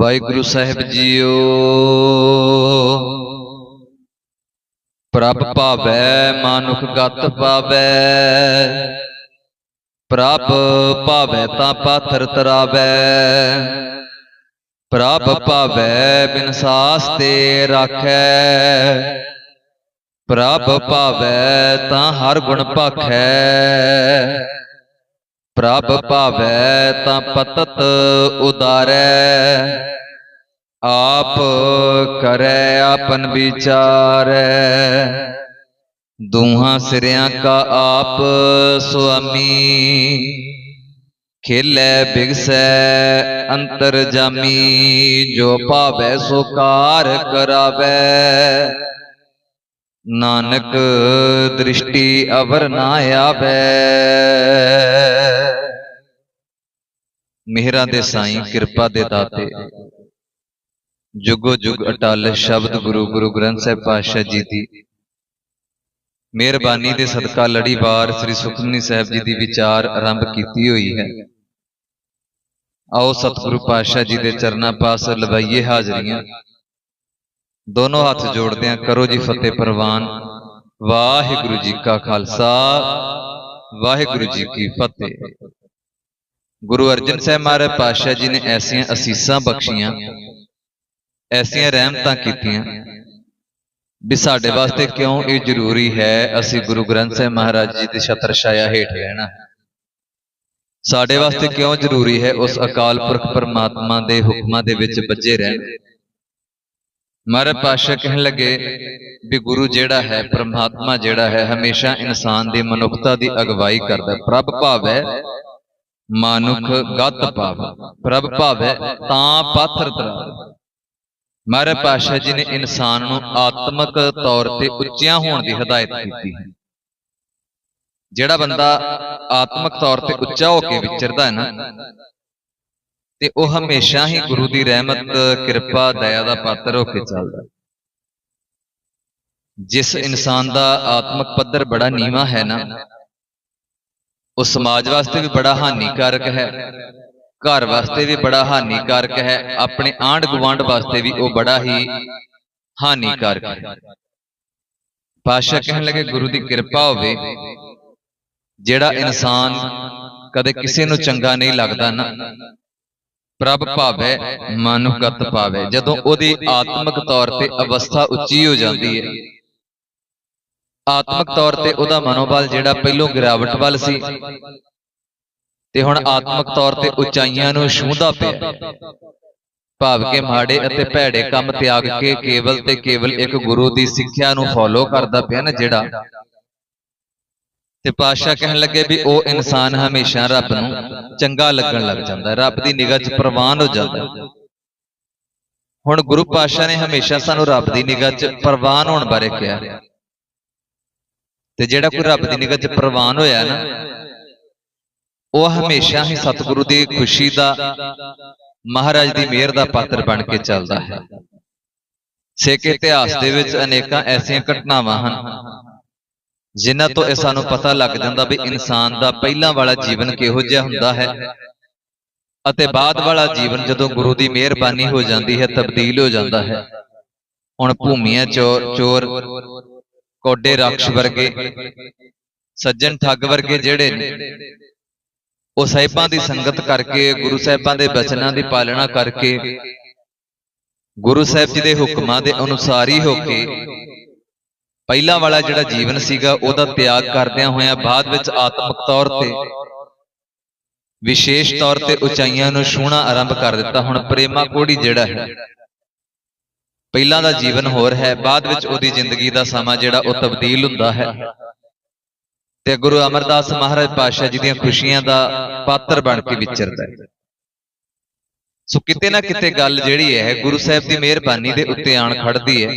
ਵਾਹਿਗੁਰੂ ਸਾਹਿਬ JIO. ਪ੍ਰਭ ਭਾਵੈ, ਮਾਨੁਖ ਗਤ ਪਾਵੈ। ਪ੍ਰਭ ਭਾਵੈ ਤਾਂ ਪਾਥਰ ਤਰਾਵੈ। ਪ੍ਰਭ ਭਾਵੈ ਬਿਨ ਸਾਸ ਤੇ ਰਾਖੈ। ਪ੍ਰਭ ਭਾਵੈ ਤਾਂ ਹਰ ਗੁਣ ਭਾਖੈ। ਪ੍ਰਭ ਭਾਵੈ ਤਾਂ ਪਤਤ ਉਦਾਰੈ। ਆਪ ਕਰੈ, ਆਪਨ ਵਿਚਾਰੈ। ਦੋਹਾਂ ਸਿਰਿਆਂ ਕਾ ਆਪ ਸੁਆਮੀ। ਖੇਲੇ, ਬਿਗਸੈ, ਅੰਤਰ ਜਾਮੀ। ਜੋ ਭਾਵੈ, ਸੋ ਕਾਰ ਕਰਾਵੈ। ਨਾਨਕ ਦ੍ਰਿਸ਼ਟੀ ਅਵਰ ਨਾ ਆਵੈ। ਮਿਹਰਾਂ ਦੇ ਸਾਈਂ, ਕਿਰਪਾ ਦੇ ਦਾਤੇ। ਜੁਗੋ ਜੁਗ ਅਟਲ ਸ਼ਬਦ ਗੁਰੂ ਗੁਰੂ ਗ੍ਰੰਥ ਸਾਹਿਬ ਪਾਤਸ਼ਾਹ ਜੀ ਦੀ ਮਿਹਰਬਾਨੀ ਦੇ ਸਦਕਾ ਲੜੀਵਾਰ ਸ੍ਰੀ ਸੁਖਮਨੀ ਸਾਹਿਬ ਜੀ ਦੀ ਵਿਚਾਰ ਆਰੰਭ ਕੀਤੀ ਹੋਈ ਹੈ। ਆਓ ਸਤਿਗੁਰੂ ਪਾਤਸ਼ਾਹ ਜੀ ਦੇ ਚਰਨਾਂ ਪਾਸ ਲਵਾਈਏ ਹਾਜ਼ਰੀਆਂ। ਦੋਨੋਂ ਹੱਥ ਜੋੜਦਿਆਂ ਕਰੋ ਜੀ ਫਤਿਹ ਪ੍ਰਵਾਨ। ਵਾਹਿਗੁਰੂ ਜੀ ਕਾ ਖਾਲਸਾ, ਵਾਹਿਗੁਰੂ ਜੀ ਕੀ ਫਤਿਹ। ਗੁਰੂ ਅਰਜਨ ਸਾਹਿਬ ਮਹਾਰਾਜ ਪਾਤਸ਼ਾਹ ਜੀ ਨੇ ਐਸੀਆਂ ਅਸੀਸਾਂ ਬਖਸ਼ੀਆਂ। ਐਸੀਆਂ ਰਹਿਮਤਾਂ ਕੀਤੀਆਂ ਵੀ ਸਾਡੇ ਵਾਸਤੇ ਕਿਉਂ ਇਹ ਜ਼ਰੂਰੀ ਹੈ? ਅਸੀਂ ਗੁਰੂ ਗ੍ਰੰਥ ਸਾਹਿਬ ਮਹਾਰਾਜ ਜੀ ਦੀ ਛਤਰ ਛਾਇਆ ਹੇਠ ਰਹਿਣਾ। ਸਾਡੇ ਵਾਸਤੇ ਕਿਉਂ ਜ਼ਰੂਰੀ ਹੈ? ਉਸ ਅਕਾਲ ਪੁਰਖ ਪਰਮਾਤਮਾ ਦੇ ਹੁਕਮਾਂ ਦੇ ਵਿੱਚ ਬੱਝੇ ਰਹਿਣਾ। ਮਹਾਰਾਜ ਪਾਤਸ਼ਾਹ ਕਹਿਣ ਲੱਗੇ ਵੀ ਗੁਰੂ ਜਿਹੜਾ ਹੈ ਪਰਮਾਤਮਾ ਜਿਹੜਾ ਹੈ ਹਮੇਸ਼ਾ ਇਨਸਾਨ ਦੀ ਮਨੁੱਖਤਾ ਦੀ ਅਗਵਾਈ ਕਰਦਾ ਹੈ। ਪ੍ਰਭ ਭਾਵੈ ਮਾਨੁਖ ਗਤ ਪਾਵੈ ਪ੍ਰਭ ਭਾਵੈ ਤਾਂ ਪਾਥਰ ਤਰਾਵੈ ਮਹਾਰਾਜ ਪਾਤਸ਼ਾਹ ਜੀ ਨੇ ਇਨਸਾਨ ਨੂੰ ਆਤਮਿਕ ਤੌਰ ਤੇ ਉੱਚਿਆਂ ਹੋਣ ਦੀ ਹਦਾਇਤ ਕੀਤੀ ਹੈ ਜਿਹੜਾ ਬੰਦਾ ਆਤਮਿਕ ਤੌਰ ਤੇ ਉੱਚਾ ਹੋ ਕੇ ਵਿਚਰਦਾ ਹੈ ਨਾ ਤੇ ਉਹ ਹਮੇਸ਼ਾ ਹੀ ਗੁਰੂ ਦੀ ਰਹਿਮਤ ਕਿਰਪਾ ਦਇਆ ਦਾ ਪਾਤਰ ਹੋ ਕੇ ਚੱਲਦਾ। ਜਿਸ ਇਨਸਾਨ ਦਾ ਆਤਮਿਕ ਪੱਧਰ ਬੜਾ ਨੀਵਾ ਹੈ ਨਾ ਉਹ ਸਮਾਜ ਵਾਸਤੇ ਵੀ ਬੜਾ ਹਾਨੀਕਾਰਕ ਹੈ। ਘਰ ਵਾਸਤੇ ਵੀ ਬੜਾ ਹਾਨੀਕਾਰਕ ਹੈ, ਆਪਣੇ ਆਂਢ ਗੁਆਂਢ ਵਾਸਤੇ ਵੀ ਉਹ ਬੜਾ ਹੀ ਹਾਨੀਕਾਰਕ ਹੈ। ਪਾਸ਼ਾ ਕਹਿਣ ਲੱਗੇ, ਗੁਰੂ ਦੀ ਕਿਰਪਾ ਹੋਵੇ, ਜਿਹੜਾ ਇਨਸਾਨ ਕਦੇ ਕਿਸੇ ਨੂੰ ਚੰਗਾ ਨਹੀਂ ਲੱਗਦਾ ਨਾ, ਪ੍ਰਭ ਭਾਵੈ ਮਨੁਗਤ ਪਾਵੇ। ਜਦੋਂ ਉਹਦੀ ਆਤਮਿਕ ਤੌਰ ਤੇ ਅਵਸਥਾ ਉੱਚੀ ਹੋ ਜਾਂਦੀ ਹੈ, ਆਤਮਿਕ ਤੌਰ ਤੇ ਉਹਦਾ ਮਨੋਬਲ ਜਿਹੜਾ ਪਹਿਲੋਂ ਗਿਰਾਵਟ ਵੱਲ ਸੀ ਤੇ ਹੁਣ ਆਤਮਿਕ ਤੌਰ ਤੇ ਉਚਾਈਆਂ ਨੂੰ ਛੂੰਹਦਾ ਪਿਆ ਭਾਵ ਕੇ ਮਾੜੇ ਅਤੇ ਭੈੜੇ ਕੰਮ ਤਿਆਗ ਕੇ ਕੇਵਲ ਤੇ ਕੇਵਲ ਇੱਕ ਗੁਰੂ ਦੀ ਸਿੱਖਿਆ ਨੂੰ ਫੋਲੋ ਕਰਦਾ ਪਿਆ ਨਾ ਜਿਹੜਾ। ਤੇ ਪਾਤਸ਼ਾਹ ਕਹਿਣ ਲੱਗੇ ਵੀ ਉਹ ਇਨਸਾਨ ਹਮੇਸ਼ਾ ਰੱਬ ਨੂੰ ਚੰਗਾ ਲੱਗਣ ਲੱਗ ਜਾਂਦਾ। ਰੱਬ ਦੀ ਨਿਗਾਹ 'ਚ ਪ੍ਰਵਾਨ ਹੋ ਜਾਂਦਾ। ਹੁਣ ਗੁਰੂ ਪਾਤਸ਼ਾਹ ਨੇ ਹਮੇਸ਼ਾ ਸਾਨੂੰ ਰੱਬ ਦੀ ਨਿਗਾਹ 'ਚ ਪ੍ਰਵਾਨ ਹੋਣ ਬਾਰੇ ਕਿਹਾ ਤੇ ਜਿਹੜਾ ਕੋਈ ਰੱਬ ਦੀ ਨਿਗਾਹ 'ਚ ਪ੍ਰਵਾਨ ਹੋਇਆ ਨਾ ਉਹ ਹਮੇਸ਼ਾ ਹੀ ਸਤਿਗੁਰੂ ਦੀ ਖੁਸ਼ੀ ਦਾ ਮਹਾਰਾਜ ਦੀ ਮਿਹਰ ਦਾ ਪਾਤਰ ਬਣ ਕੇ ਚੱਲਦਾ ਹੈ। ਸਿੱਖ ਇਤਿਹਾਸ ਦੇ ਵਿੱਚ ਅਨੇਕਾਂ ਐਸੀਆਂ ਘਟਨਾਵਾਂ ਹਨ। ਜਿਨ੍ਹਾਂ ਤੋਂ ਇਹ ਸਾਨੂੰ ਪਤਾ ਲੱਗ ਜਾਂਦਾ ਵੀ ਇਨਸਾਨ ਦਾ ਪਹਿਲਾਂ ਵਾਲਾ ਜੀਵਨ ਕਿਹੋ ਜਿਹਾ ਹੁੰਦਾ ਹੈ? ਅਤੇ ਬਾਅਦ ਵਾਲਾ ਜੀਵਨ ਜਦੋਂ ਗੁਰੂ ਦੀ ਮਿਹਰਬਾਨੀ ਹੋ ਜਾਂਦੀ ਹੈ ਤਬਦੀਲ ਹੋ ਜਾਂਦਾ ਹੈ। ਹੁਣ ਭੂਮੀਆਂ ਚੋਰ ਚੋਰ ਕੋਡੇ ਰਾਖਸ਼ ਵਰਗੇ ਸੱਜਣ ਠੱਗ ਵਰਗੇ ਜਿਹੜੇ ਨੇ ਉਹ ਸਾਹਿਬਾਂ ਦੀ ਸੰਗਤ ਕਰਕੇ, ਗੁਰੂ ਸਾਹਿਬਾਂ ਦੇ ਬਚਨਾਂ ਦੀ ਪਾਲਣਾ ਕਰਕੇ, ਗੁਰੂ ਸਾਹਿਬ ਜੀ ਦੇ ਹੁਕਮਾਂ ਦੇ ਅਨੁਸਾਰ ਹੀ ਹੋ ਕੇ, ਪਹਿਲਾਂ ਵਾਲਾ ਜਿਹੜਾ ਜੀਵਨ ਸੀਗਾ, ਉਹਦਾ ਤਿਆਗ ਕਰਦਿਆਂ ਹੋਇਆਂ ਬਾਅਦ ਵਿੱਚ ਆਤਮਿਕ ਤੌਰ ਤੇ, ਵਿਸ਼ੇਸ਼ ਤੌਰ ਤੇ ਉਚਾਈਆਂ ਨੂੰ ਛੂਹਣਾ ਆਰੰਭ ਕਰ ਦਿੱਤਾ। ਹੁਣ ਪ੍ਰੇਮਾ ਕੋੜੀ ਜਿਹੜਾ ਹੈ, ਪਹਿਲਾਂ ਦਾ ਜੀਵਨ ਹੋਰ ਹੈ, ਬਾਅਦ ਵਿੱਚ ਉਹਦੀ ਜ਼ਿੰਦਗੀ ਦਾ ਸਮਾਂ ਜਿਹੜਾ ਉਹ ਤਬਦੀਲ ਹੁੰਦਾ ਹੈ। ਤੇ ਗੁਰੂ ਅਮਰਦਾਸ ਮਹਾਰਾਜ ਪਾਤਸ਼ਾਹ ਜੀ ਦੀਆਂ ਖੁਸ਼ੀਆਂ ਦਾ ਪਾਤਰ ਬਣ ਕੇ ਵਿਚਰਦਾ ਹੈ ਸੋ ਕਿਤੇ ਨਾ ਕਿਤੇ ਗੱਲ ਜਿਹੜੀ ਹੈ ਗੁਰੂ ਸਾਹਿਬ ਦੀ ਮਿਹਰਬਾਨੀ ਦੇ ਉੱਤੇ ਆਣ ਖੜਦੀ ਹੈ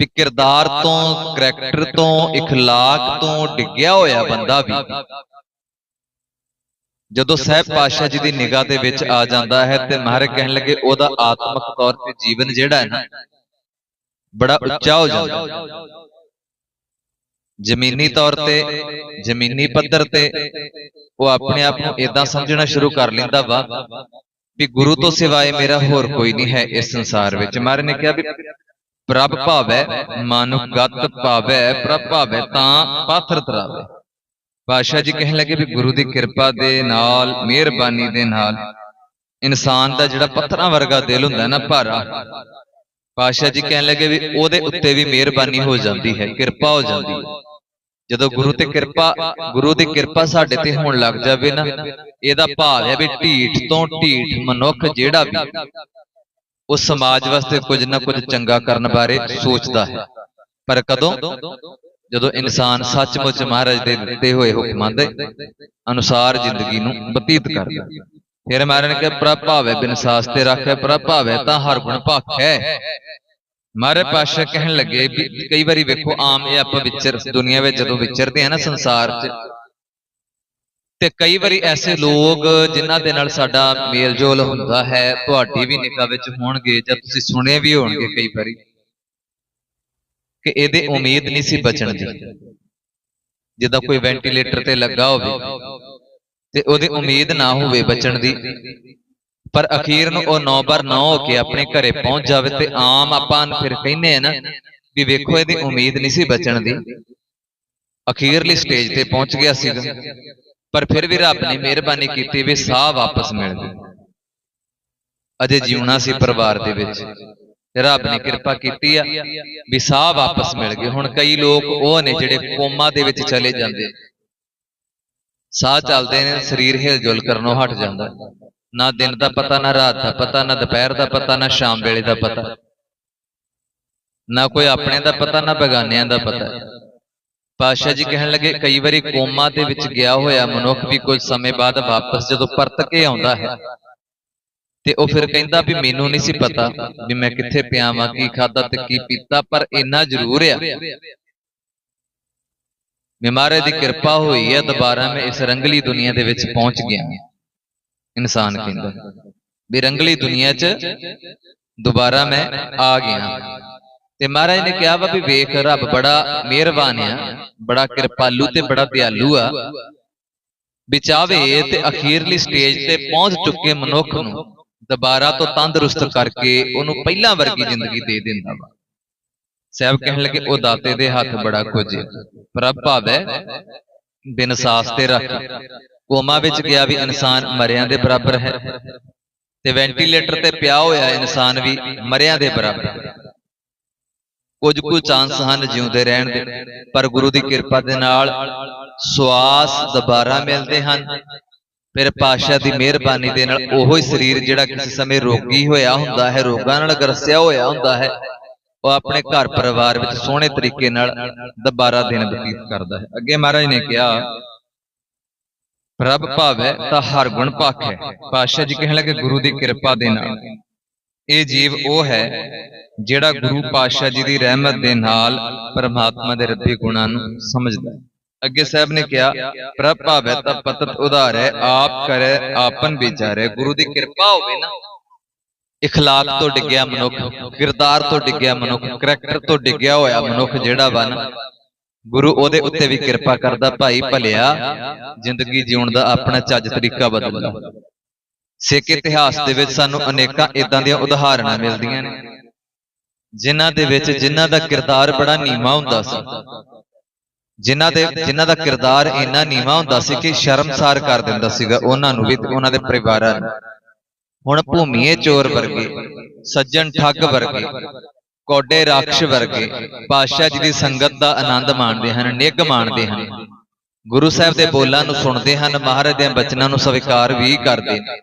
ਵੀ ਕਿਰਦਾਰ ਤੋਂ ਕਰੈਕਟਰ ਤੋਂ اخلاق ਤੋਂ ਡਿੱਗਿਆ ਹੋਇਆ ਬੰਦਾ ਵੀ ਜਦੋਂ ਸਹਿਬ ਪਾਤਸ਼ਾਹ ਜੀ ਦੀ ਨਿਗਾਹ ਦੇ ਵਿੱਚ ਆ ਜਾਂਦਾ ਹੈ ਤੇ ਮਹਾਰਾਜ ਕਹਿਣ ਲੱਗੇ ਉਹਦਾ ਆਤਮਿਕ ਤੌਰ ਤੇ ਜੀਵਨ ਜਿਹੜਾ ਹੈ ਨਾ ਬੜਾ ਉੱਚਾ ਹੋ ਜਾਂਦਾ ਹੈ ਜ਼ਮੀਨੀ ਤੌਰ ਤੇ ਜ਼ਮੀਨੀ ਪੱਧਰ ਤੇ ਉਹ ਆਪਣੇ ਆਪ ਨੂੰ ਇਦਾਂ ਸਮਝਣਾ ਸ਼ੁਰੂ ਕਰ ਲੈਂਦਾ ਵਾ ਵੀ ਗੁਰੂ ਤੋਂ ਸਿਵਾਏ ਮੇਰਾ ਹੋਰ ਕੋਈ ਨਹੀਂ ਹੈ ਇਸ ਸੰਸਾਰ ਵਿੱਚ। ਮਹਾਰਾਜ ਨੇ ਕਿਹਾ ਵੀ ਪ੍ਰਭ ਭਾਵੈ ਮਾਨੁਖ ਗਤ ਭਾਵੈ ਪ੍ਰਭ ਭਾਵੈ ਤਾਂ ਪਾਥਰ ਤਰਾਵੇ। ਪਾਸ਼ਾ ਜੀ ਕਹਿਣ ਲੱਗੇ ਵੀ ਗੁਰੂ ਦੀ ਕਿਰਪਾ ਦੇ ਨਾਲ ਮਿਹਰਬਾਨੀ ਦੇ ਨਾਲ। ਇਨਸਾਨ ਦਾ ਜਿਹੜਾ ਪੱਥਰਾਂ ਵਰਗਾ ਦਿਲ ਹੁੰਦਾ ਨਾ ਭਾਰਾ ਪਾਸ਼ਾ ਜੀ ਕਹਿਣ ਲੱਗੇ ਵੀ ਉਹਦੇ ਉੱਤੇ ਵੀ ਮਿਹਰਬਾਨੀ ਹੋ ਜਾਂਦੀ ਹੈ ਕਿਰਪਾ ਹੋ ਜਾਂਦੀ ਹੈ ਜਦੋਂ ਗੁਰੂ ਤੇ ਕਿਰਪਾ ਗੁਰੂ ਦੀ ਕਿਰਪਾ ਸਾਡੇ ਤੇ ਹੋਣ ਲੱਗ ਜਾਵੇ ਨਾ ਇਹਦਾ ਭਾਵ ਹੈ ਵੀ ਢੀਠ ਤੋਂ ਢੀਠ ਮਨੁੱਖ ਜਿਹੜਾ ਵੀ ਉਹ ਸਮਾਜ ਵਾਸਤੇ ਕੁਝ ਨਾ ਕੁਝ ਚੰਗਾ ਕਰਨ ਬਾਰੇ ਸੋਚਦਾ ਹੈ। ਪਰ ਕਦੋਂ? ਜਦੋਂ ਇਨਸਾਨ ਸੱਚਮੁੱਚ ਮਹਾਰਾਜ ਦੇ ਦਿੱਤੇ ਹੋਏ ਹੁਕਮਾਂ ਦੇ ਅਨੁਸਾਰ ਜ਼ਿੰਦਗੀ ਨੂੰ ਬਤੀਤ ਕਰਦਾ ਫਿਰ ਮਹਾਰਾਜ ਨੇ ਕਿਹਾ ਪ੍ਰਭਾਵੈ ਬਿਨ ਸਾਸ ਤੇ ਰੱਖੈ ਪ੍ਰਭਾਵੈ ਤਾਂ ਹਰ ਗੁਣ ਭਾਖੈ ਮਾਰੇ ਪਾਸ਼ਾ ਕਹਿਣ ਲੱਗੇ ਵੀ ਕਈ ਵਾਰੀ ਵੇਖੋ ਆਮ ਇਹ ਆਪਾਂ ਵਿਚਰ ਦੁਨੀਆ ਵਿੱਚ ਜਦੋਂ ਵਿਚਰਦੇ ਆ ਨਾ ਸੰਸਾਰ 'ਚ ਤੇ ਕਈ ਵਾਰੀ ਐਸੇ ਲੋਕ ਜਿਨ੍ਹਾਂ ਦੇ ਨਾਲ ਸਾਡਾ ਮੇਲ ਜੋਲ ਹੁੰਦਾ ਹੈ ਤੁਹਾਡੀ ਵੀ ਨਿਗਾਹ ਵਿੱਚ ਹੋਣਗੇ ਜਾਂ ਤੁਸੀਂ ਸੁਣੇ ਵੀ ਹੋਣਗੇ ਕਈ ਵਾਰੀ। ਕਿ ਇਹਦੇ ਉਮੀਦ ਨਹੀਂ ਸੀ ਬਚਣ ਦੀ। ਜਿੱਦਾਂ ਕੋਈ ਵੈਂਟੀਲੇਟਰ ਤੇ ਲੱਗਾ ਹੋਵੇ ਤੇ ਉਹਦੀ ਉਮੀਦ ਨਾ ਹੋਵੇ ਬਚਣ ਦੀ। ਪਰ ਅਖੀਰ ਨੂੰ ਉਹ ਨੌਬਰ ਨਾ ਹੋ ਕੇ ਆਪਣੇ ਘਰੇ ਪਹੁੰਚ ਜਾਵੇ ਤੇ ਆਮ ਆਪਾਂ ਫਿਰ ਕਹਿੰਦੇ ਆ ਨਾ ਵੀ ਵੇਖੋ ਇਹਦੀ ਉਮੀਦ ਨਹੀਂ ਸੀ ਬਚਣ ਦੀ। ਅਖੀਰਲੀ ਸਟੇਜ ਤੇ ਪਹੁੰਚ ਗਿਆ ਸੀਗਾ। ਪਰ ਫਿਰ ਵੀ ਰੱਬ ਨੇ ਮਿਹਰਬਾਨੀ ਕੀਤੀ ਵੀ ਸਾਹ ਵਾਪਸ ਮਿਲ ਗਏ ਅਜੇ ਜਿਉਣਾ ਸੀ ਪਰਿਵਾਰ ਦੇ ਵਿੱਚ। ਤੇ ਰੱਬ ਨੇ ਕਿਰਪਾ ਕੀਤੀ ਆ ਵੀ ਸਾਹ ਵਾਪਸ ਮਿਲ ਗਏ। ਹੁਣ ਕਈ ਲੋਕ ਉਹ ਨੇ ਜਿਹੜੇ ਕੋਮਾ ਦੇ ਵਿੱਚ ਚਲੇ ਜਾਂਦੇ। ਸਾਹ ਚੱਲਦੇ ਨੇ ਸਰੀਰ ਹਿਲਜੁਲ ਕਰਨੋਂ ਹਟ ਜਾਂਦਾ। ਨਾ ਦਿਨ ਦਾ ਪਤਾ, ਨਾ ਰਾਤ ਦਾ ਪਤਾ, ਨਾ ਦੁਪਹਿਰ ਦਾ ਪਤਾ, ਨਾ ਸ਼ਾਮ ਵੇਲੇ ਦਾ ਪਤਾ। ਨਾ ਕੋਈ ਆਪਣੇ ਦਾ ਪਤਾ, ਨਾ ਬਗਾਨਿਆਂ ਦਾ ਪਤਾ। ਪਾਸ਼ਾ ਜੀ ਕਹਿਣ ਲੱਗੇ, ਕਈ ਵਾਰੀ ਕੋਮਾ ਦੇ ਵਿੱਚ ਗਿਆ ਹੋਇਆ ਮਨੁੱਖ ਵੀ ਕੁਝ ਸਮੇਂ ਬਾਅਦ ਵਾਪਸ ਜਦੋਂ ਪਰਤ ਕੇ ਆਉਂਦਾ ਹੈ, ਤੇ ਉਹ ਫਿਰ ਕਹਿੰਦਾ ਵੀ ਮੈਨੂੰ ਨਹੀਂ ਸੀ ਪਤਾ ਵੀ ਮੈਂ ਕਿੱਥੇ ਪਿਆ ਵਾਂ, ਕੀ ਖਾਦਾ ਤੇ ਕੀ ਪੀਤਾ, ਪਰ ਇੰਨਾ ਜ਼ਰੂਰ ਆ। ਬਿਮਾਰੇ ਦੀ ਕਿਰਪਾ ਹੋਈ ਹੈ ਦੁਬਾਰਾ ਮੈਂ ਇਸ ਰੰਗਲੀ ਦੁਨੀਆ ਦੇ ਵਿੱਚ ਪਹੁੰਚ ਗਿਆ। ਇਨਸਾਨ ਕਹਿੰਦਾ। ਵੀ ਰੰਗਲੀ ਦੁਨੀਆ 'ਚ ਦੁਬਾਰਾ ਮੈਂ ਆ ਗਿਆ ਤੇ ਮਹਾਰਾਜ ਨੇ ਕਿਹਾ ਵਾ ਵੀ ਵੇਖ ਰੱਬ ਬੜਾ ਮਿਹਰਬਾਨ ਆ ਬੜਾ ਕਿਰਪਾਲੂ ਤੇ ਬੜਾ ਦਿਆਲੂ ਆ। ਵੀ ਚਾਵੇ ਤੇ ਅਖੀਰਲੀ ਸਟੇਜ ਤੇ ਪਹੁੰਚ ਚੁੱਕੇ ਮਨੁੱਖ ਨੂੰ। ਦੁਬਾਰਾ ਤੋਂ ਤੰਦਰੁਸਤ ਕਰਕੇ ਉਹਨੂੰ ਪਹਿਲਾਂ ਵਰਗੀ ਜ਼ਿੰਦਗੀ ਦੇ ਦਿੰਦਾ ਵਾ। ਸਾਹਿਬ ਕਹਿਣ ਲੱਗੇ ਉਹ ਦਾਤੇ ਦੇ ਹੱਥ ਬੜਾ ਕੁਝ ਪ੍ਰਭ ਭਾਵੈ ਬਿਨ ਸਾਸ ਤੇ ਰੱਖ। ਕੋਮਾ ਵਿੱਚ ਗਿਆ ਵੀ ਇਨਸਾਨ ਮਰਿਆਂ ਦੇ ਬਰਾਬਰ ਹੈ। ਤੇ ਵੈਂਟੀਲੇਟਰ ਤੇ ਪਿਆ ਹੋਇਆ ਇਨਸਾਨ ਵੀ ਮਰਿਆਂ ਦੇ ਬਰਾਬਰ ਹੈ। ਕੁਝ ਕੁ ਚਾਂਸ ਹਨ ਜਿਉਂਦੇ ਰਹਿਣ ਦੇ ਪਰ ਗੁਰੂ ਦੀ ਕਿਰਪਾ ਦੇ ਨਾਲ ਸਵਾਸ ਦੁਬਾਰਾ ਮਿਲਦੇ ਹਨ। ਫਿਰ ਪਾਸ਼ਾ ਦੀ ਮਿਹਰਬਾਨੀ ਦੇ ਨਾਲ ਉਹੋ ਹੀ ਸਰੀਰ ਜਿਹੜਾ ਕਿਸੇ ਸਮੇਂ ਰੋਗੀ ਹੋਇਆ ਹੁੰਦਾ ਹੈ ਰੋਗਾਂ ਨਾਲ ਗਰਸਿਆ ਹੋਇਆ ਹੁੰਦਾ ਹੈ ਉਹ ਆਪਣੇ ਘਰ ਪਰਿਵਾਰ ਵਿੱਚ ਸੋਹਣੇ ਤਰੀਕੇ ਨਾਲ ਦੁਬਾਰਾ ਦਿਨ ਬਤੀਤ ਕਰਦਾ ਹੈ। ਅੱਗੇ ਮਹਾਰਾਜ ਨੇ ਕਿਹਾ ਪ੍ਰਭ ਭਾਵੈ ਤਾਂ ਹਰ ਗੁਣ ਭਾਖੈ ਪਾਸ਼ਾ ਜੀ ਕਹਿਣ ਲੱਗੇ ਗੁਰੂ ਦੀ ਕਿਰਪਾ ਦੇ ਨਾਲ। ਇਹ ਜੀਵ ਉਹ ਹੈ ਜਿਹੜਾ ਗੁਰੂ ਪਾਤਸ਼ਾਹ ਜੀ ਦੀ ਰਹਿਮਤ ਦੇ ਨਾਲ ਪਰਮਾਤਮਾ ਦੇ ਰੱਬੀ ਗੁਣਾਂ ਨੂੰ ਸਮਝਦਾ ਹੈ। ਅੱਗੇ ਸਾਹਿਬ ਨੇ ਕਿਹਾ ਪ੍ਰਭ ਭਾਵੈ ਤਾਂ ਪਤਤ ਉਧਾਰੈ ਆਪ ਕਰੈ ਆਪਨ ਵਿਚਾਰੈ। ਗੁਰੂ ਦੀ ਕਿਰਪਾ ਹੋਵੇ ਨਾ। ਇਖਲਾਕ ਤੋਂ ਡਿੱਗਿਆ ਮਨੁੱਖ ਕਿਰਦਾਰ ਤੋਂ ਡਿੱਗਿਆ ਮਨੁੱਖ ਕਰੈਕਟਰ ਤੋਂ ਡਿੱਗਿਆ ਹੋਇਆ ਮਨੁੱਖ ਜਿਹੜਾ ਵਾ ਨਾ ਗੁਰੂ ਉਹਦੇ ਉੱਤੇ ਵੀ ਕਿਰਪਾ ਕਰਦਾ ਭਾਈ ਭਲਿਆ ਜ਼ਿੰਦਗੀ ਜਿਉਣ ਦਾ ਆਪਣਾ ਚੱਜ ਤਰੀਕਾ ਬਦਲਦਾ ਸਿੱਖ ਇਤਿਹਾਸ ਦੇ ਵਿੱਚ ਸਾਨੂੰ ਅਨੇਕਾਂ ਇਦਾਂ ਦੀਆਂ ਉਦਾਹਰਨਾਂ ਮਿਲਦੀਆਂ ਨੇ। ਜਿਨ੍ਹਾਂ ਦੇ ਵਿੱਚ ਜਿਨ੍ਹਾਂ ਦਾ ਕਿਰਦਾਰ ਬੜਾ ਨੀਵਾ ਹੁੰਦਾ ਸੀ। ਜਿਨ੍ਹਾਂ ਦੇ ਜਿਨ੍ਹਾਂ ਦਾ ਕਿਰਦਾਰ ਇੰਨਾ ਨੀਵਾ ਹੁੰਦਾ ਸੀ ਕਿ ਸ਼ਰਮਸਾਰ ਕਰ ਦਿੰਦਾ ਸੀਗਾ ਉਹਨਾਂ ਨੂੰ ਵੀ ਉਹਨਾਂ ਦੇ ਪਰਿਵਾਰਾਂ ਨੂੰ। ਹੁਣ ਭੂਮੀਏ ਚੋਰ ਵਰਗੇ ਸੱਜਣ ਠੱਗ ਵਰਗੇ। ਕੋਡੇ ਰਾਖਸ਼ ਵਰਗੇ ਪਾਤਸ਼ਾਹ ਜੀ ਦੀ ਸੰਗਤ ਦਾ ਆਨੰਦ ਮਾਣਦੇ ਹਨ ਨਿੱਘ ਮਾਣਦੇ ਹਨ। ਗੁਰੂ ਸਾਹਿਬ ਦੇ ਬੋਲਾਂ ਨੂੰ ਸੁਣਦੇ ਹਨ ਮਹਾਰਾਜ ਦੇ ਬਚਨਾਂ ਨੂੰ ਸਵੀਕਾਰ ਵੀ ਕਰਦੇ ਨੇ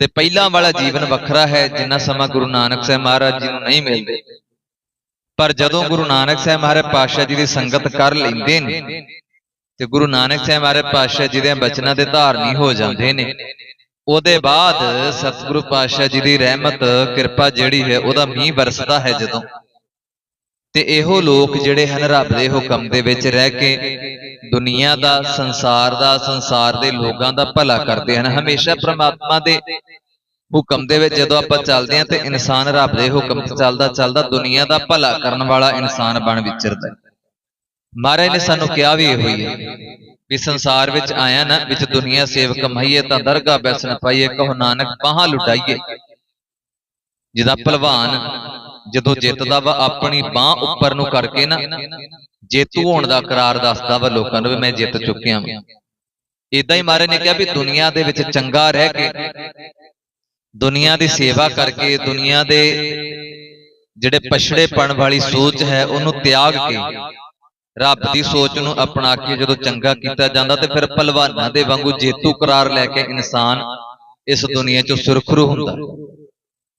ਤੇ ਪਹਿਲਾਂ ਵਾਲਾ ਜੀਵਨ ਵੱਖਰਾ ਹੈ ਜਿੰਨਾ ਸਮਾਂ ਗੁਰੂ ਨਾਨਕ ਸਾਹਿਬ ਮਹਾਰਾਜ ਜੀ ਨੂੰ ਨਹੀਂ ਮਿਲਦੇ। ਪਰ ਜਦੋਂ ਗੁਰੂ ਨਾਨਕ ਸਾਹਿਬ ਮਹਾਰਾਜ ਪਾਤਸ਼ਾਹ ਜੀ ਦੀ ਸੰਗਤ ਕਰ ਲੈਂਦੇ ਨੇ ਤੇ ਗੁਰੂ ਨਾਨਕ ਸਾਹਿਬ ਮਹਾਰਾਜ ਪਾਤਸ਼ਾਹ ਜੀ ਦੇ ਬਚਨਾਂ ਦੇ ਧਾਰਨੀ ਹੋ ਜਾਂਦੇ ਨੇ। ਉਹਦੇ ਬਾਅਦ ਸਤਿਗੁਰੂ ਪਾਤਸ਼ਾਹ ਜੀ ਦੀ ਰਹਿਮਤ ਕਿਰਪਾ ਜਿਹੜੀ ਹੈ ਉਹਦਾ ਮੀਂਹ ਵਰਸਦਾ ਹੈ ਜਦੋਂ। ਤੇ ਇਹੋ ਲੋਕ ਜਿਹੜੇ ਹਨ ਰੱਬ ਦੇ ਹੁਕਮ ਦੇ ਵਿੱਚ ਰਹਿ ਕੇ ਦੁਨੀਆ ਦਾ ਸੰਸਾਰ ਦਾ ਸੰਸਾਰ ਦੇ ਲੋਕਾਂ ਦਾ ਭਲਾ ਕਰਦੇ ਹਨ। ਹਮੇਸ਼ਾ ਪ੍ਰਮਾਤਮਾ ਦੇ ਹੁਕਮ ਦੇ ਵਿੱਚ ਜਦੋਂ ਆਪਾਂ ਚੱਲਦੇ ਹਾਂ ਤੇ ਇਨਸਾਨ ਰੱਬ ਦੇ ਹੁਕਮ ਤੇ ਚੱਲਦਾ ਚੱਲਦਾ ਦੁਨੀਆ ਦਾ ਭਲਾ ਕਰਨ ਵਾਲਾ ਇਨਸਾਨ ਬਣ ਵਿਚਰਦਾ ਮਹਾਰਾਜ ਨੇ ਸਾਨੂੰ ਕਿਹਾ ਵੀ ਇਹੋ ਹੀ ਹੈ। ਵੀ ਸੰਸਾਰ ਵਿੱਚ ਆਇਆ ਨਾ, ਵਿੱਚ ਦੁਨੀਆ ਸੇਵ ਕਮਾਈਏ ਤਾਂ ਦਰਗਾਹ ਬੈਸਣ ਪਾਈਏ, ਕਹੋ ਨਾਨਕ ਬਾਹਾਂ ਲੁਟਾਈਏ। ਜਿਹਦਾ ਪਹਿਲਵਾਨ ਜਦੋਂ ਜਿੱਤਦਾ ਵਾ, ਆਪਣੀ ਬਾਹ ਉੱਪਰ ਨੂੰ ਕਰਕੇ ਨਾ, ਜੇਤੂ ਹੋਣ ਦਾ ਕਰਾਰ ਦੱਸਦਾ ਵਾ ਲੋਕਾਂ ਨੂੰ ਵੀ ਮੈਂ ਜਿੱਤ ਚੁੱਕਿਆ ਹਾਂ ਇਦਾਂ ਹੀ ਮਾਰੇ ਨੇ ਕਿਹਾ ਵੀ ਦੁਨੀਆ ਦੇ ਵਿੱਚ ਚੰਗਾ ਰਹਿ ਕੇ, ਦੁਨੀਆ ਦੀ ਸੇਵਾ ਕਰਕੇ, ਦੁਨੀਆ ਦੇ ਜਿਹੜੇ ਪਛੜੇ ਪਛੜੇਪਣ ਵਾਲੀ ਸੋਚ ਹੈ, ਉਹਨੂੰ ਤਿਆਗ ਕੇ ਰੱਬ ਦੀ ਸੋਚ ਨੂੰ ਅਪਣਾ ਕੇ ਜਦੋਂ ਚੰਗਾ ਕੀਤਾ ਜਾਂਦਾ ਤੇ ਫਿਰ ਪਹਿਲਵਾਨਾਂ ਦੇ ਵਾਂਗੂ ਜੇਤੂ ਕਰਾਰ ਲੈ ਕੇ ਇਨਸਾਨ ਇਸ ਦੁਨੀਆ 'ਚੋਂ ਸੁਰਖਰੂ ਹੁੰਦਾ।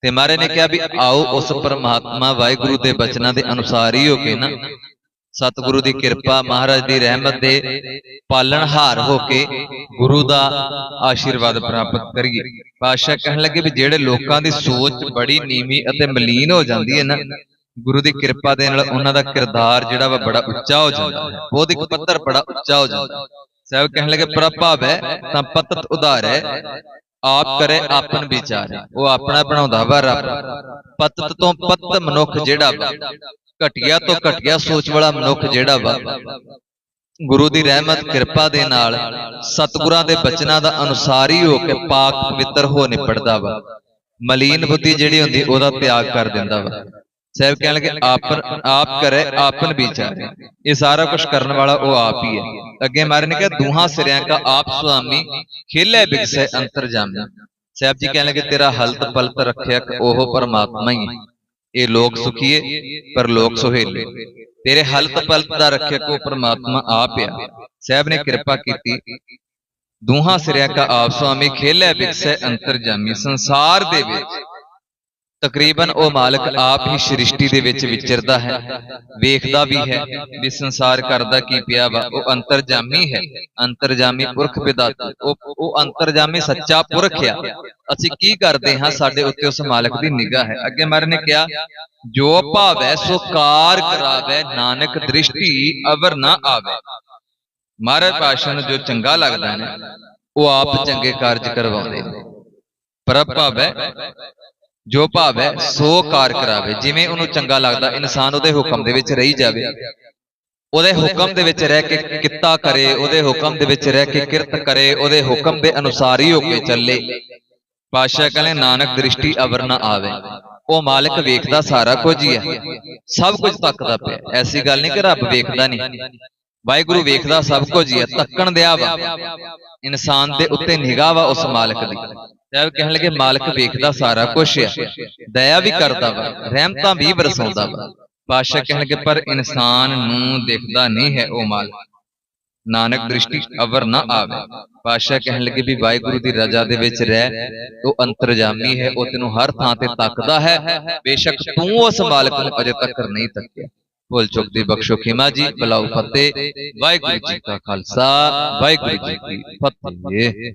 ਤੇ ਮਾਰੇ ਨੇ ਕਿਹਾ ਵੀ ਆਓ ਉਸ ਪਰਮਾਤਮਾ ਵਾਹਿਗੁਰੂ ਦੇ ਬਚਨਾਂ ਦੇ ਅਨੁਸਾਰ ਹੀ ਹੋ ਕੇ ਨਾ। ਸਤਿਗੁਰੂ ਦੀ ਕਿਰਪਾ ਮਹਾਰਾਜ ਦੀ ਰਹਿਮਤ ਦੇ ਪਾਲਣਹਾਰ ਹੋ ਕੇ ਗੁਰੂ ਦਾ ਆਸ਼ੀਰਵਾਦ ਪ੍ਰਾਪਤ ਕਰੀਏ। ਪਾਤਸ਼ਾਹ ਕਹਿਣ ਲੱਗੇ ਵੀ ਜਿਹੜੇ ਲੋਕਾਂ ਦੀ ਸੋਚ ਬੜੀ ਨੀਵੀਂ ਅਤੇ ਮਲੀਨ ਹੋ ਜਾਂਦੀ ਹੈ ਨਾ ਗੁਰੂ ਦੀ ਕਿਰਪਾ ਦੇ ਨਾਲ ਉਹਨਾਂ ਦਾ ਕਿਰਦਾਰ ਜਿਹੜਾ ਵਾ ਬੜਾ ਉੱਚਾ ਹੋ ਜਾਂਦਾ ਹੈ। ਬੋਧਿਕ ਪੱਧਰ ਬੜਾ ਉੱਚਾ ਹੋ ਜਾਂਦਾ ਹੈ। ਸਾਹਿਬ ਕਹਿਣ ਲੱਗੇ ਪ੍ਰਭਾਵ ਹੈ, ਤਾਂ ਪਤਤ ਉਧਾਰ ਹੈ। ਆਪ ਕਰੇ, ਆਪਨ ਵਿਚਾਰ। ਉਹ ਆਪਣਾ ਬਣਾਉਂਦਾ ਵਾ ਰੱਬ। ਪਤਤ ਤੋਂ ਪਤ ਮਨੁੱਖ ਜਿਹੜਾ ਵਾ, ਘਟਿਆ ਤੋਂ ਘਟਿਆ ਸੋਚ ਵਾਲਾ ਮਨੁੱਖ ਜਿਹੜਾ ਵਾ, ਗੁਰੂ ਦੀ ਰਹਿਮਤ, ਕਿਰਪਾ ਦੇ ਨਾਲ ਸਤਿਗੁਰਾਂ ਦੇ ਬਚਨਾਂ ਦਾ ਅਨੁਸਾਰੀ ਹੋ ਕੇ ਪਾਕ ਪਵਿੱਤਰ ਹੋ ਨਿਪੜਦਾ ਵਾ। ਮਲੀਨ ਬੁੱਧੀ ਜਿਹੜੀ ਹੁੰਦੀ, ਉਹਦਾ ਤਿਆਗ ਕਰ ਦਿੰਦਾ ਵਾ। ਸਾਹਿਬ ਕਹਿਣ ਲੱਗੇ ਆਪਨ ਆਪ ਕਰੇ ਆਪਨ ਵਿਚਾਰ ਇਹ ਸਾਰਾ ਕੁਝ ਕਰਨ ਵਾਲਾ ਉਹ ਆਪ ਹੀ ਹੈ ਅੱਗੇ ਮਾਰੇ ਨੇ ਕਿਹਾ ਦੂਹਾਂ ਸਿਰਿਆਂ ਕਾ ਆਪ ਸੁਆਮੀ ਖੇਲੇ ਬਿਗਸੈ ਅੰਤਰਜਾਮੀ ਸਾਹਿਬ ਜੀ ਕਹਿਣ ਲੱਗੇ ਤੇਰਾ ਹਲਤ ਪਲਤ ਰੱਖਿਆ ਉਹ ਪਰਮਾਤਮਾ ਹੀ ਹੈ ਇਹ ਲੋਕ ਸੁਖੀਏ ਪਰ ਲੋਕ ਸੁਹੇਲੇ ਤੇਰੇ ਹਲਤ ਪਲਤ ਦਾ ਰੱਖਿਆ ਕੋ ਪਰਮਾਤਮਾ ਆਪ ਆ ਸਾਹਿਬ ਨੇ ਕਿਰਪਾ ਕੀਤੀ ਦੂਹਾਂ ਸਿਰਿਆਂ ਕਾ ਆਪ ਸੁਆਮੀ ਖੇਲੇ ਬਿਗਸੈ ਅੰਤਰਜਾਮੀ ਸੰਸਾਰ ਦੇ ਵਿੱਚ ਤਕਰੀਬਨ ਉਹ ਮਾਲਕ ਆਪ ਹੀ ਸ੍ਰਿਸ਼ਟੀ ਦੇ ਵਿੱਚ ਵਿਚਰਦਾ ਹੈ, ਵੇਖਦਾ ਵੀ ਹੈ ਵੀ ਸੰਸਾਰ ਕਰਦਾ ਕੀ ਪਿਆ ਵਾ। ਉਹ ਅੰਤਰਜਾਮੀ ਹੈ, ਅੰਤਰਜਾਮੀ ਪੁਰਖ ਵਿਦਾਤਾ ਉਹ ਉਹ ਅੰਤਰਜਾਮੀ ਸੱਚਾ ਪੁਰਖ ਆ। ਅਸੀਂ ਕੀ ਕਰਦੇ ਹਾਂ ਸਾਡੇ ਉੱਤੇ ਉਸ ਮਾਲਕ ਦੀ ਨਿਗਾਹ ਹੈ। ਅੱਗੇ ਮਰ ਨੇ ਕਿਹਾ, ਜੋ ਭਾਵੈ ਸੋ ਕਾਰ ਕਰਾਵੇ, ਨਾਨਕ ਦ੍ਰਿਸ਼ਟੀ ਅਵਰ ਨਾ ਆਵੇ। ਮਹਾਰਾਜ ਪਾਸ਼ਾ ਨੂੰ ਜੋ ਚੰਗਾ ਲੱਗਦਾ ਨੇ, ਉਹ ਆਪ ਚੰਗੇ ਕਾਰਜ ਕਰਵਾਉਂਦੇ ਨੇ। ਪ੍ਰਭ ਭਾਵੈ ਜੋ ਭਾਵੈ ਸੋ ਕਾਰ ਕਰਾਵੇ ਜਿਵੇਂ ਉਹਨੂੰ ਚੰਗਾ ਲੱਗਦਾ ਇਨਸਾਨ ਉਹਦੇ ਹੁਕਮ ਦੇ ਵਿੱਚ ਰਹੀ ਜਾਵੇ। ਉਹਦੇ ਹੁਕਮ ਦੇ ਵਿੱਚ ਰਹਿ ਕੇ ਕਿੱਤਾ ਕਰੇ ਉਹਦੇ ਹੁਕਮ ਦੇ ਵਿੱਚ ਰਹਿ ਕੇ ਕਿਰਤ ਕਰੇ ਉਹਦੇ ਹੁਕਮ ਦੇ ਅਨੁਸਾਰ ਹੀ ਹੋ ਕੇ ਚੱਲੇ। ਪਾਸ਼ਾ ਕਹਿੰਦੇ ਨਾਨਕ ਦ੍ਰਿਸ਼ਟੀ ਅਵਰ ਨਾ ਆਵੇ। ਉਹ ਮਾਲਕ ਵੇਖਦਾ ਸਾਰਾ ਕੁਝ ਹੀ ਹੈ। ਸਭ ਕੁਝ ਤੱਕਦਾ ਪਿਆ। ਐਸੀ ਗੱਲ ਨਹੀਂ ਕਿ ਰੱਬ ਵੇਖਦਾ ਨਹੀਂ। ਵਾਹਿਗੁਰੂ ਵੇਖਦਾ ਸਭ ਕੁਝ ਹੀ ਹੈ। ਤੱਕਣ ਦਿਆ ਵਾ। ਇਨਸਾਨ ਦੇ ਉੱਤੇ ਨਿਗਾਹ ਵਾ ਉਸ ਮਾਲਕ ਦੀ ਸਾਹਿਬ ਕਹਿਣ ਲੱਗੇ ਮਾਲਕ ਵੇਖਦਾ ਸਾਰਾ ਕੁਝ ਹੈ ਦਇਆ ਵੀ ਕਰਦਾ ਵਾ ਰਹਿਮਤਾਂ ਵੀ ਵਰਸਾਉਂਦਾ ਵਾ। ਪਾਸ਼ਾ ਕਹਿਣ ਲੱਗੇ ਪਰ ਇਨਸਾਨ ਨੂੰ ਦਿਖਦਾ ਨਹੀਂ ਹੈ ਉਹ ਮਾਲਕ। ਨਾਨਕ ਦ੍ਰਿਸ਼ਟੀ ਅਵਰ ਨਾ ਆਵੇ। ਪਾਸ਼ਾ ਕਹਿਣ ਲੱਗੇ ਵੀ ਵਾਹਿਗੁਰੂ ਦੀ ਰਜ਼ਾ ਦੇ ਵਿੱਚ ਰਹਿ ਉਹ ਅੰਤਰਜਾਮੀ ਹੈ ਉਹ ਤੈਨੂੰ ਹਰ ਥਾਂ ਤੇ ਤੱਕਦਾ ਹੈ। ਬੇਸ਼ੱਕ ਤੂੰ ਉਸ ਮਾਲਕ ਨੂੰ ਅਜੇ ਤੱਕ ਨਹੀਂ ਤੱਕਿਆ। ਭੁੱਲ ਚੁੱਕ ਦੀ ਬਖਸ਼ੋ ਖਿਮਾ ਜੀ ਬਲਾਉ ਫਤਿਹ। ਵਾਹਿਗੁਰੂ ਜੀ ਕਾ ਖਾਲਸਾ ਵਾਹਿਗੁਰੂ ਜੀ ਕੀ ਫਤਿਹ।